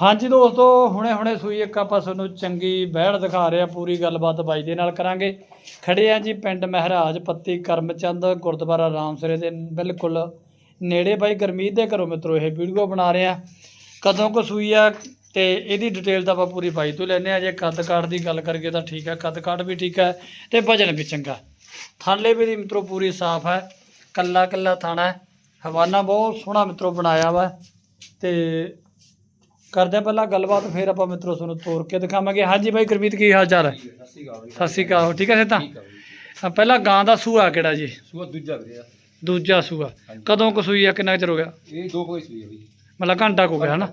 ਹਾਂਜੀ ਦੋਸਤੋ, ਹੁਣੇ ਹੁਣੇ ਸੂਈ ਇੱਕ ਆਪਾਂ ਤੁਹਾਨੂੰ ਚੰਗੀ ਬਹਿੜ ਦਿਖਾ ਰਹੇ ਆ ਪੂਰੀ ਗੱਲਬਾਤ ਬਾਈ ਦੇ ਨਾਲ ਕਰਾਂਗੇ। ਖੜੇ ਆ ਜੀ ਪਿੰਡ ਮਹਿਰਾਜ ਪੱਤੀ ਕਰਮਚੰਦ, ਗੁਰਦੁਆਰਾ ਰਾਮਸਰੇ ਦੇ ਬਿਲਕੁਲ ਨੇੜੇ। ਬਾਈ, ਗਰਮੀਤ ਦੇ ਘਰੋਂ ਮਿੱਤਰੋ, ਇਹ ਵੀਡੀਓ ਬਣਾ ਰਹੇ ਆ ਕਦੋਂ ਕੁ ਸੂਈ ਆ ਤੇ ਇਹਦੀ ਡਿਟੇਲ ਤਾਂ ਆਪਾਂ ਪੂਰੀ ਬਾਈ ਤੋਂ ਲੈਨੇ ਆ ਜੇ ਕੱਦ ਕਾਠ ਦੀ ਗੱਲ ਕਰੀਏ ਤਾਂ ਠੀਕ ਹੈ ਕੱਦ ਕਾਠ ਵੀ ਠੀਕ ਹੈ ਤੇ ਵਜਨ ਵੀ ਚੰਗਾ। ਥਾਲੇ ਵੀ ਦੀ ਮਿੱਤਰੋ ਪੂਰੀ ਸਾਫ਼ ਹੈ ਕੱਲਾ ਕੱਲਾ ਥਾਣਾ ਹਵਾਨਾ ਬਹੁਤ ਸੋਹਣਾ ਮਿੱਤਰੋ ਬਣਾਇਆ ਵਾ ਤੇ ਕਰਦੇ ਹਾਂ ਪਹਿਲਾਂ ਗੱਲਬਾਤ ਫਿਰ ਆਪਾਂ ਮਿੱਤਰੋ ਤੁਹਾਨੂੰ ਤੋੜ ਕੇ ਦਿਖਾਵਾਂਗੇ। ਹਾਂਜੀ ਬਾਈ ਗੁਰਮੀਤ ਕੀ ਹਾਲ ਚਾਲ? ਹੈ ਸਤਿ ਸ਼੍ਰੀ ਅਕਾਲ। ਅਕਾਲ ਠੀਕ ਹੈ ਸੇਤਾ ਆ ਅ, ਪਹਿਲਾਂ ਗਾਂ ਦਾ ਸੂਆ ਕਿਹੜਾ ਜੀ? ਸੂਆ ਦੂਜਾ ਵੀਰੇ ਆ। ਦੂਜਾ ਸੂਆ। ਕਦੋਂ ਕੁ ਸੂਈ ਆ ਕਿੰਨਾ ਚਿਰ ਹੋ ਗਿਆ? ਇਹ ਦੋ ਕੋਈ ਸੂਈ ਹੈ ਬਈ। ਮਤਲਬ ਘੰਟਾ ਕੁ ਹੋ ਗਿਆ ਹਨਾ।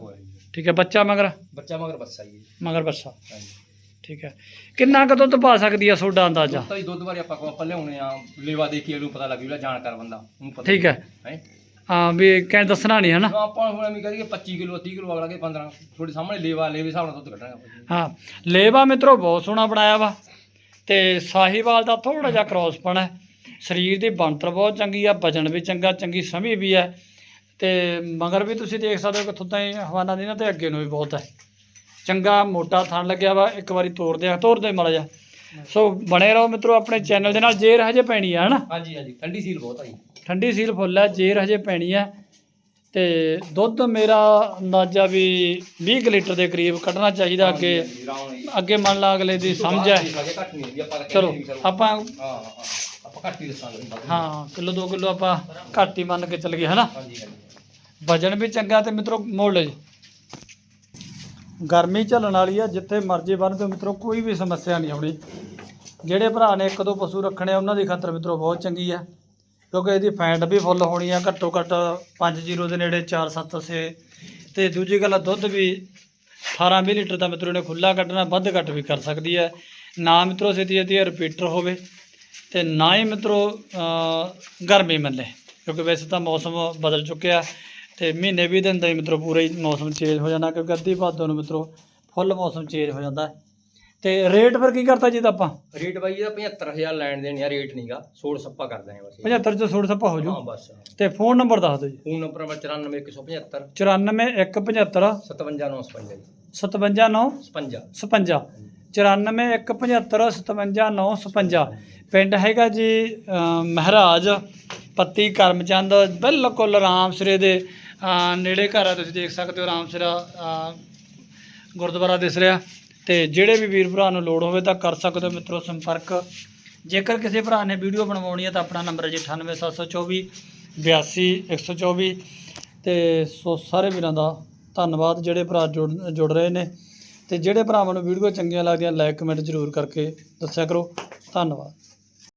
ਠੀਕ ਹੈ ਬੱਚਾ ਮਗਰ? ਬੱਚਾ ਮਗਰ ਬੱਸਾ ਜੀ। ਮਗਰ ਬੱਚਾ ਹਾਂਜੀ। ਠੀਕ ਹੈ ਕਿੰਨਾ ਕੁ ਦੁੱਧ ਪਾ ਸਕਦੀ ਆ ਸੋਡਾ ਅੰਦਾਜ਼ਾ? ਦੁੱਧ ਤਾਂ ਬਾਰੇ ਆਪਾਂ ਕੋਲ ਹੋਣੇ ਆ। ਲੇਵਾ ਦੇ ਕੇ ਇਹਨੂੰ ਪਤਾ ਲੱਗ ਜੂਗਾ ਜਾਣਕਾਰ ਬੰਦਾ ਉਹਨੂੰ ਪਤਾ ਠੀਕ ਹੈ? ਹੈ ਵੀ ਕਹਿ ਦੱਸਣਾ ਨਹੀਂ ਹਨਾ? ਆਪਾਂ ਹੁਣ ਐਵੇਂ ਕਰੀਏ 25 ਕਿਲੋ 30 ਕਿਲੋ ਅਗਲਾ ਕੇ 15 ਤੁਹਾਡੇ ਸਾਹਮਣੇ ਲੇਵਾ ਲੇਵੇ ਹਿਸਾਬ ਨਾਲ ਦੁੱਧ ਕੱਢਾਂਗੇ ਆਪਾਂ। ਹਾਂ ਲੇਵਾ ਮਿੱਤਰੋ ਬਹੁਤ ਸੋਹਣਾ ਬਣਾਇਆ ਵਾ। ਤੇ ਸਾਹੀਵਾਲ ਦਾ ਥੋੜਾ ਜਿਹਾ ਕ੍ਰੋਸ ਪਣ ਹੈ। ਸਰੀਰ ਦੀ ਬਣਤਰ ਬਹੁਤ ਚੰਗੀ ਆ ਵਜਨ ਵੀ ਚੰਗਾ ਚੰਗੀ ਸਮੀ ਵੀ ਹੈ ਤੇ ਮਗਰ ਵੀ ਤੁਸੀਂ ਦੇਖ ਸਕਦੇ ਹੋ ਕਿ ਥੁੱਤਾਂ ਹੀ ਹਵਾਨਾ ਦੀ ਨਾ ਤੇ ਅੱਗੇ ਨੂੰ ਵੀ ਬਹੁਤ ਹੈ। ਚੰਗਾ ਮੋਟਾ ਥਣ ਲੱਗਿਆ ਵਾ ਇੱਕ ਵਾਰੀ ਤੋੜਦੇ ਆ ਤੋੜਦੇ ਮਾੜਾ ਜਿਹਾ। ਸੋ ਬਣੇ ਰਹੋ ਮਿੱਤਰੋ ਆਪਣੇ ਚੈਨਲ ਦੇ ਨਾਲ ਜੇਰ ਹਜੇ ਪੈਣੀ ਆ ਹਨਾ? ਹਾਂਜੀ ਹਾਂਜੀ ਠੰਡੀ ਸੀਲ ਬਹੁਤ ਆ ਜੀ ਠੰਡੀ ਸੀਲ ਫੁੱਲ ਹੈ ਜੇਰ ਹਜੇ ਪੈਣੀ ਹੈ ਤੇ ਦੁੱਧ ਮੇਰਾ ਅੰਦਾਜ਼ਾ ਵੀ 20 ਕੁ ਲੀਟਰ ਦੇ ਕਰੀਬ ਕੱਢਣਾ ਚਾਹੀਦਾ ਅੱਗੇ। ਅੱਗੇ ਮੰਨ ਲਾ ਅਗਲੇ ਦੀ ਸਮਝ ਹੈ ਚਲੋ ਆਪਾਂ ਹਾਂ ਹਾਂ ਹਾਂ। ਆਪਾਂ ਘੱਟ ਹੀ ਦੱਸਾਂਗੇ ਵੱਧ ਨਹੀਂ। ਹਾਂ ਕਿਲੋ 2 ਕਿਲੋ ਆਪਾਂ ਘੱਟ ਹੀ ਮੰਨ ਕੇ ਚੱਲ ਗਏ ਹਨਾ ਵਜਨ ਵੀ ਚੰਗਾ ਤੇ ਮਿੱਤਰੋ ਮੋੜ ਲਓ ਜੀ। ਗਰਮੀ ਝੱਲਣ ਵਾਲੀ ਆ ਜਿੱਥੇ ਮਰਜ਼ੀ ਬੰਨ ਤੇ ਮਿੱਤਰੋ ਕੋਈ ਵੀ ਸਮੱਸਿਆ ਨਹੀਂ ਆਉਣੀ। ਜਿਹੜੇ ਭਰਾ ਨੇ ਇੱਕ ਦੋ ਪਸ਼ੂ ਰੱਖਣੇ, ਉਹਨਾਂ ਦੀ ਖਾਤਰ ਮਿੱਤਰੋ ਬਹੁਤ ਚੰਗੀ ਆ। ਕਿਉਂਕਿ ਇਹਦੀ ਫੈਂਟ ਵੀ ਫੁੱਲ ਹੋਣੀ ਆ, ਘੱਟੋ ਘੱਟ 5-0 ਦੇ ਨੇੜੇ 4-7 ਸੇ ਤੇ ਦੂਜੀ ਗੱਲ ਦੁੱਧ ਵੀ 18-20 ਲੀਟਰ ਦਾ ਮਿੱਤਰੋ ਨੇ ਖੁੱਲਾ ਕੱਢਣਾ, ਵੱਧ ਘੱਟ ਵੀ ਕਰ ਸਕਦੀ ਹੈ ਨਾ ਮਿੱਤਰੋ ਛੇਤੀ ਛੇਤੀ ਰਿਪੀਟਰ ਹੋਵੇ ਤੇ ਨਾ ਹੀ ਮਿੱਤਰੋ ਗਰਮੀ ਮੰਨੇ। ਕਿਉਂਕਿ ਵੈਸੇ ਤਾਂ ਮੌਸਮ ਬਦਲ ਚੁੱਕਿਆ ਤੇ ਮਹੀਨੇ ਵੀਹ ਦਿਨ ਦਾ ਹੀ ਮਿੱਤਰੋ ਪੂਰਾ ਹੀ ਮੌਸਮ ਚੇਂਜ ਹੋ ਜਾਣਾ ਕਿਉਂਕਿ ਅੱਧੀ ਭਾਦੋਂ ਨੂੰ ਮਿੱਤਰੋ ਫੁੱਲ ਮੌਸਮ ਚੇਂਜ ਹੋ ਜਾਂਦਾ। ਤੇ ਰੇਟ ਫਿਰ ਕੀ ਕਰਤਾ ਜੀ ਤਾਂ ਆਪਾਂ? ਰੇਟ ਬਾਈ ਇਹਦਾ 75000 ਲੈਣ ਦੇਣ ਆ ਰੇਟ ਨਹੀਂਗਾ ਸੋੜ ਸੱਪਾ ਕਰ ਦਾਂਗੇ ਬਸ 75 ਚ 16 ਸੱਪਾ ਹੋ ਹਾਂ ਜੂ ਬਸ। ਤੇ ਫੋਨ ਨੰਬਰ ਦੱਸ ਦਿਓ ਜੀ। ਫੋਨ ਨੰਬਰ ਆ 94175 94175 57955 ਜੀ। 57956 56 94175 57956 ਪਿੰਡ ਹੈਗਾ ਜੀ ਮਹਾਰਾਜ ਪੱਤੀ ਕਰਮਚੰਦ ਬਿਲਕੁਲ ਰਾਮਸਰੇ ਦੇ ਨੇੜੇ ਘਰ ਆ ਤੁਸੀਂ ਦੇਖ ਸਕਦੇ ਹੋ ਰਾਮਸਰਾ ਗੁਰਦੁਆਰਾ ਦਿਸ ਰਿਹਾ। ਤੇ ਜਿਹੜੇ ਵੀ ਵੀਰ ਭਰਾ ਨੂੰ ਲੋੜ ਹੋਵੇ ਤਾਂ ਕਰ ਸਕਦੇ ਹੋ ਮਿੱਤਰੋ ਸੰਪਰਕ। ਜੇਕਰ ਕਿਸੇ ਭਰਾ ਨੇ ਵੀਡੀਓ ਬਣਵਾਉਣੀ ਹੈ ਤਾਂ ਆਪਣਾ ਨੰਬਰ ਹੈ ਜੀ 98724 82124 ਤੇ ਸੋ ਸਾਰੇ ਵੀਰਾਂ ਦਾ ਧੰਨਵਾਦ, ਜਿਹੜੇ ਭਰਾ ਜੁੜ ਜੁੜ ਰਹੇ ਨੇ। ਤੇ ਜਿਹੜੇ ਭਰਾਵਾਂ ਨੂੰ ਵੀਡੀਓ ਚੰਗੀਆਂ ਲੱਗਦੀਆਂ ਲਾਈਕ ਕਮੈਂਟ ਜ਼ਰੂਰ ਕਰਕੇ ਦੱਸਿਆ ਕਰੋ। ਧੰਨਵਾਦ।